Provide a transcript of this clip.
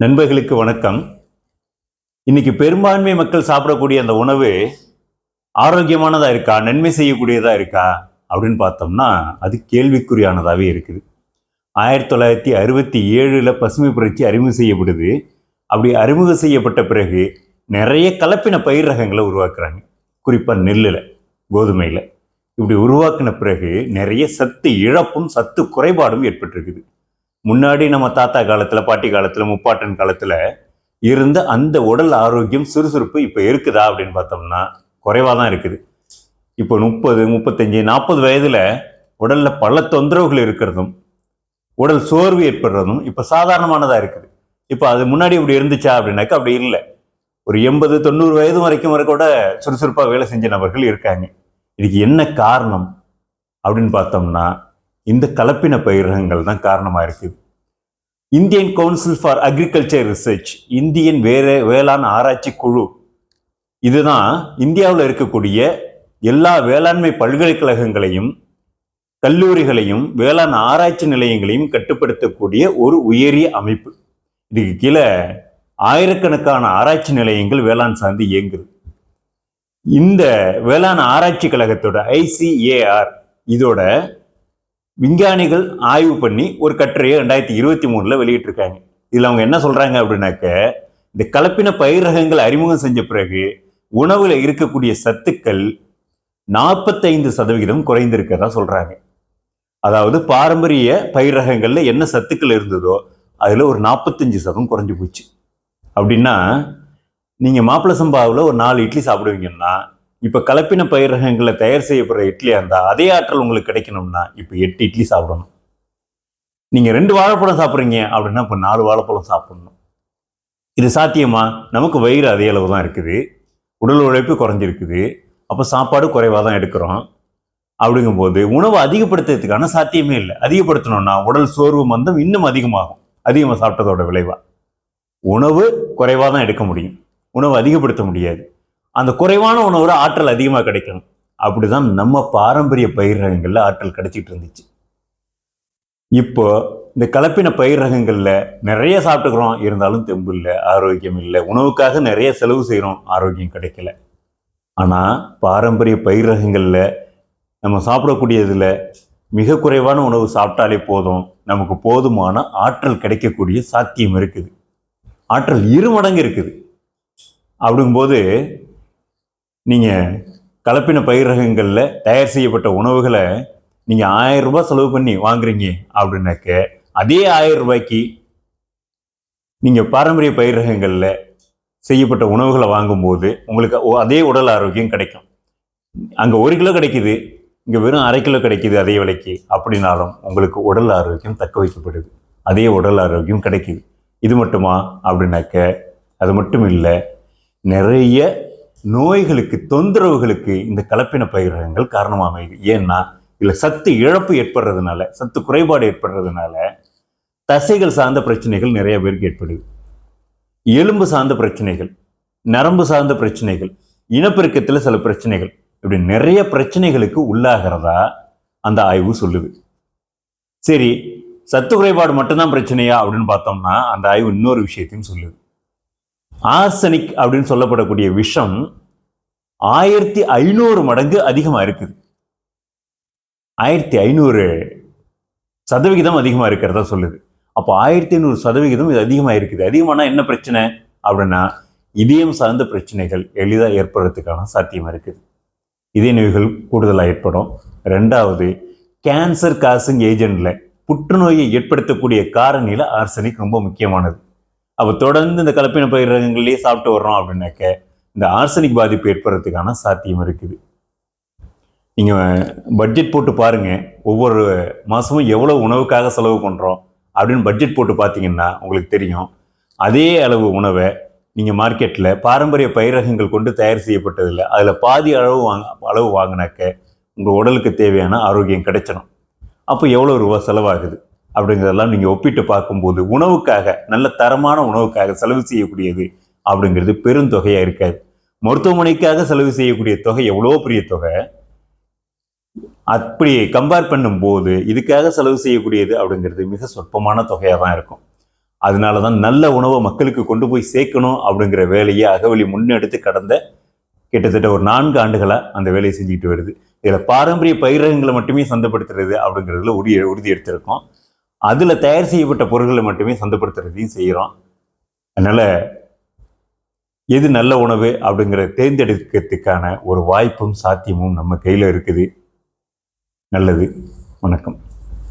நண்பர்களுக்கு வணக்கம். இன்னைக்கு பெரும்பான்மை மக்கள் சாப்பிடக்கூடிய அந்த உணவு ஆரோக்கியமானதா இருக்கா? நன்மை செய்யக்கூடியதா இருக்கா? அப்படின்னு பார்த்தோம்னா அது கேள்விக்குறியானதாகவே இருக்குது. ஆயிரத்தி தொள்ளாயிரத்தி அறுபத்தி ஏழில் பசுமை புரட்சி அறிமுகம் செய்யப்படுது. அப்படி அறிமுகம் செய்யப்பட்ட பிறகு நிறைய கலப்பின பயிர் ரகங்களை உருவாக்குறாங்க. குறிப்பாக நெல்லில் கோதுமையில். இப்படி உருவாக்கின பிறகு நிறைய சத்து இழப்பும் சத்து குறைபாடும் ஏற்பட்டிருக்குது. முன்னாடி நம்ம தாத்தா காலத்தில் பாட்டி காலத்தில் முப்பாட்டன் காலத்தில் இருந்த அந்த உடல் ஆரோக்கியம் சுறுசுறுப்பு இப்போ இருக்குதா அப்படின்னு பார்த்தோம்னா குறைவாக தான் இருக்குது. இப்போ முப்பது முப்பத்தஞ்சு நாற்பது வயதில் உடலில் பல தொந்தரவுகள் இருக்கிறதும் உடல் சோர்வு ஏற்படுறதும் இப்போ சாதாரணமானதாக இருக்குது. இப்போ அது முன்னாடி இப்படி இருந்துச்சா அப்படின்னாக்கா அப்படி இல்லை. ஒரு எண்பது தொண்ணூறு வயது வரைக்கும் வரை கூட சுறுசுறுப்பாக வேலை செஞ்ச நபர்கள் இருக்காங்க. இதுக்கு என்ன காரணம் அப்படின்னு பார்த்தோம்னா இந்த கலப்பின பயிரகங்கள் தான் காரணமாக இருக்குது. Indian council for agriculture research Indian வேற வேளாண் ஆராய்ச்சி குழு. இதுதான் இந்தியாவில் இருக்கக்கூடிய எல்லா வேளாண்மை பல்கலைக்கழகங்களையும் கல்லூரிகளையும் வேளாண் ஆராய்ச்சி நிலையங்களையும் கட்டுப்படுத்தக்கூடிய ஒரு உயரிய அமைப்பு. இதுக்கு கீழே ஆயிரக்கணக்கான ஆராய்ச்சி நிலையங்கள் வேளாண் சார்ந்து இயங்குது. இந்த வேளாண் ஆராய்ச்சி கழகத்தோட ஐசிஏஆர் இதோட விஞ்ஞானிகள் ஆய்வு பண்ணி ஒரு கட்டுரையை ரெண்டாயிரத்தி இருபத்தி மூணில் வெளியிட்டிருக்காங்க. இதில் அவங்க என்ன சொல்கிறாங்க அப்படின்னாக்க இந்த கலப்பின பயிர் ரகங்கள் அறிமுகம் செஞ்ச பிறகு உணவில் இருக்கக்கூடிய சத்துக்கள் நாற்பத்தைந்து சதவிகிதம் குறைந்திருக்கிறதா சொல்கிறாங்க அதாவது பாரம்பரிய பயிர் ரகங்களில் என்ன சத்துக்கள் இருந்ததோ அதில் ஒரு நாற்பத்தஞ்சு சதம் குறைஞ்சி போச்சு. அப்படின்னா நீங்கள் மாப்பிள சம்பாவில் ஒரு நாலு இட்லி சாப்பிடுவீங்கன்னா இப்போ கலப்பின பயிர் ரகங்களை தயார் செய்யப்படுற இட்லியாக இருந்தால் அதே ஆற்றல் உங்களுக்கு கிடைக்கணும்னா இப்போ எட்டு இட்லி சாப்பிடணும். நீங்கள் ரெண்டு வாழைப்பழம் சாப்பிட்றீங்க அப்படின்னா இப்போ நாலு வாழைப்பழம் சாப்பிடணும். இது சாத்தியமா? நமக்கு வயிறு அதே அளவு தான் இருக்குது. உடல் உழைப்பு குறைஞ்சிருக்குது. அப்போ சாப்பாடு குறைவாக தான் எடுக்கிறோம். அப்படிங்கும்போது உணவை அதிகப்படுத்துறதுக்கான சாத்தியமே இல்லை. அதிகப்படுத்தணும்னா உடல் சோர்வு மந்தம் இன்னும் அதிகமாகும். அதிகமாக சாப்பிட்டதோட விளைவாக உணவு குறைவாக தான் எடுக்க முடியும். உணவு அதிகப்படுத்த முடியாது. அந்த குறைவான உணவுல ஆற்றல் அதிகமாக கிடைக்கணும். அப்படிதான் நம்ம பாரம்பரிய பயிர் ரகங்களில் ஆற்றல் கிடைச்சிட்டு இருந்துச்சு. இப்போ இந்த கலப்பின பயிர் ரகங்களில் நிறைய சாப்பிட்டுக்கிறோம். இருந்தாலும் தெம்பு இல்லை ஆரோக்கியம் இல்லை. உணவுக்காக நிறைய செலவு செய்கிறோம் ஆரோக்கியம் கிடைக்கல. ஆனால் பாரம்பரிய பயிர் ரகங்களில் நம்ம சாப்பிடக்கூடியதில் மிக குறைவான உணவு சாப்பிட்டாலே போதும். நமக்கு போதுமான ஆற்றல் கிடைக்கக்கூடிய சாத்தியம் இருக்குது. ஆற்றல் இரு மடங்கு இருக்குது. அப்படிங்கும்போது நீங்கள் கலப்பின பயிர் ரகங்களில் தயார் செய்யப்பட்ட உணவுகளை நீங்கள் ஆயிரம் ரூபாய் செலவு பண்ணி வாங்குறீங்க அப்படின்னாக்க அதே ஆயிரம் ரூபாய்க்கு நீங்கள் பாரம்பரிய பயிர் ரகங்களில் செய்யப்பட்ட உணவுகளை வாங்கும்போது உங்களுக்கு அதே உடல் ஆரோக்கியம் கிடைக்கும். அங்கே ஒரு கிலோ கிடைக்குது இங்கே வெறும் அரை கிலோ கிடைக்குது அதே விலைக்கு அப்படின்னாலும் உங்களுக்கு உடல் ஆரோக்கியம் தக்க வைக்கப்படுது. அதே உடல் ஆரோக்கியம் கிடைக்குது. இது மட்டுமா? அப்படின்னாக்க அது மட்டும் இல்லை நிறைய நோய்களுக்கு தொந்தரவுகளுக்கு இந்த கலப்பின பயிரகங்கள் காரணமாக அமையுது ஏன்னா இதில் சத்து இழப்பு ஏற்படுறதுனால சத்து குறைபாடு ஏற்படுறதுனால தசைகள் சார்ந்த பிரச்சனைகள் நிறைய பேருக்கு ஏற்படுது. எலும்பு சார்ந்த பிரச்சனைகள் நரம்பு சார்ந்த பிரச்சனைகள் இனப்பெருக்கத்தில் சில பிரச்சனைகள் இப்படி நிறைய பிரச்சனைகளுக்கு உள்ளாகிறதா அந்த ஆய்வு சொல்லுது. சரி சத்து குறைபாடு மட்டும்தான் பிரச்சனையா அப்படின்னு பார்த்தோம்னா அந்த ஆய்வு இன்னொரு விஷயத்தையும் சொல்லுது. ஆர்சனிக் அப்படின்னு சொல்லப்படக்கூடிய விஷம் ஆயிரத்தி ஐநூறு மடங்கு அதிகமாக இருக்குது. ஆயிரத்தி ஐநூறு சதவிகிதம் அதிகமாக இருக்கிறதா சொல்லுது. அப்போ ஆயிரத்தி ஐநூறு சதவிகிதம் இது அதிகமாக இருக்குது. அதிகமானா என்ன பிரச்சனை? அப்படின்னா இதயம் சார்ந்த பிரச்சனைகள் எளிதாக ஏற்படுறதுக்கான சாத்தியம் இருக்குது. இதய நோய்கள் கூடுதலாக ஏற்படும். ரெண்டாவது கேன்சர் காசிங் ஏஜென்ட்ல புற்றுநோயை ஏற்படுத்தக்கூடிய காரணியில் ஆர்சனிக் ரொம்ப முக்கியமானது. அப்போ தொடர்ந்து இந்த கலப்பின பயிர் ரகங்கள்லேயே சாப்பிட்டு வர்றோம் அப்படின்னாக்க இந்த ஆர்சனிக் பாதிப்பு ஏற்படுறதுக்கான சாத்தியம் இருக்குது. நீங்கள் பட்ஜெட் போட்டு பாருங்கள் ஒவ்வொரு மாதமும் எவ்வளோ உணவுக்காக செலவு பண்ணுறோம் அப்படின்னு பட்ஜெட் போட்டு பார்த்தீங்கன்னா உங்களுக்கு தெரியும். அதே அளவு உணவை நீங்கள் மார்க்கெட்டில் பாரம்பரிய பயிரகங்கள் கொண்டு தயார் செய்யப்பட்டதில்லை. அதில் பாதி அளவு வாங்க அளவு வாங்கினாக்க உங்கள் உடலுக்கு தேவையான ஆரோக்கியம் கிடைச்சிடும் அப்போ எவ்வளோ ரூபா செலவாகுது? அப்படிங்கிறதெல்லாம் நீங்கள் ஒப்பிட்டு பார்க்கும்போது உணவுக்காக நல்ல தரமான உணவுக்காக செலவு செய்யக்கூடியது அப்படிங்கிறது பெருந்தொகையாக இருக்காது. மருத்துவமனைக்காக செலவு செய்யக்கூடிய தொகை எவ்வளோ பெரிய தொகை? அப்படி கம்பேர் பண்ணும்போது இதுக்காக செலவு செய்யக்கூடியது அப்படிங்கிறது மிக சொற்பமான தொகையாக தான் இருக்கும். அதனால தான் நல்ல உணவை மக்களுக்கு கொண்டு போய் சேர்க்கணும் அப்படிங்கிற வேலையை அகவலி முன்னெடுத்து கடந்த கிட்டத்தட்ட ஒரு நான்கு ஆண்டுகளாக அந்த வேலையை செஞ்சுக்கிட்டு வருது. இதில் பாரம்பரிய பயிரகங்களை மட்டுமே சந்தைப்படுத்துறது அப்படிங்கிறதுல உறுதி உறுதி எடுத்திருக்கோம். அதில் தயார் செய்யப்பட்ட பொருட்களை மட்டுமே சந்தைப்படுத்துறதையும் செய்கிறோம் அதனால் எது நல்ல உணவு அப்படிங்கிறத தேர்ந்தெடுக்கிறதுக்கான ஒரு வாய்ப்பும் சாத்தியமும் நம்ம கையில் இருக்குது. நல்லது. வணக்கம்.